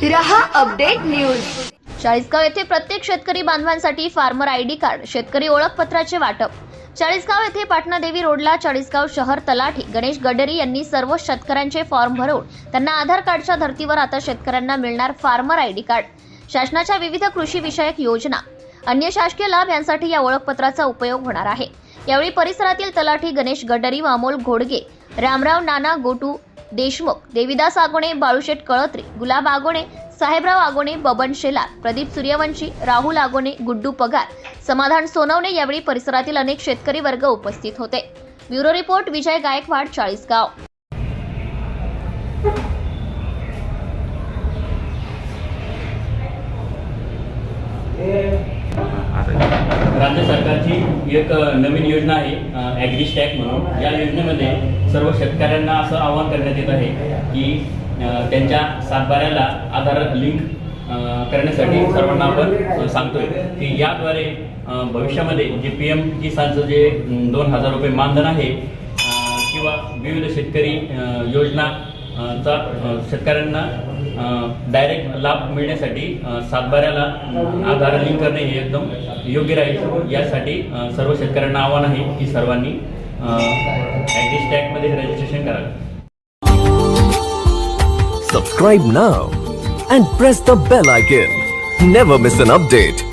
Update news. Chalisgaon येथे प्रत्येक शेतकरी बांधवांसाठी फार्मर आय डी कार्ड शेतकरी ओळखपत्राचे वाटप. चाळीसगाव येथे पाटणादेवी रोडला चाळीसगाव शहर तलाठी. गणेश गडरी यांनी सर्व शेतकऱ्यांचे फॉर्म भरवून त्यांना आधार कार्डच्या धर्तीवर आता शेतकऱ्यांना मिळणार फार्मर आय डी कार्ड. शासनाच्या विविध कृषी विषयक योजना. अन्य शासकीय लाभ यांसाठी या ओळखपत्राचा उपयोग होणार आहे. यावेळी परिसरातील तलाठी गणेश गडरी व अमोल घोडगे रामराव नाना गोटू देशमुख देविदास आगोणे बाळूशेठ कळत्रे गुलाब आगोणे साहेबराव आगोणे बबन शेलार प्रदीप सूर्यवंशी राहुल आगोणे गुड्डू पगार. समाधान सोनवणे यावेळी परिसरातील अनेक शेतकरी वर्ग उपस्थित होते. Bureau report Vijay Gaikwad Chalisgaon. राज्य सरकारची एक नवीन योजना आहे ॲग्री स्टॅक म्हणून. या योजनेमध्ये सर्व शेतकऱ्यांना असं आवाहन करण्यात येत आहे की त्यांच्या सातबाऱ्याला आधार लिंक करण्यासाठी सर्वांना आपण सांगतोय की याद्वारे भविष्यामध्ये जे पी एम किसानचं जे दोन हजार रुपये मानधन आहे किंवा विविध शेतकरी योजना चा शेतकऱ्यांना डायरेक्ट लाभ मिळण्यासाठी सातबाऱ्याला आधार लिंक करणे हे एकदम योग्य राहील. यासाठी सर्व शेतकऱ्यांना आव्हान आहे की सर्वांनी ॲग्री टॅगमध्ये रजिस्ट्रेशन करावे. Subscribe now and press the bell icon never miss an update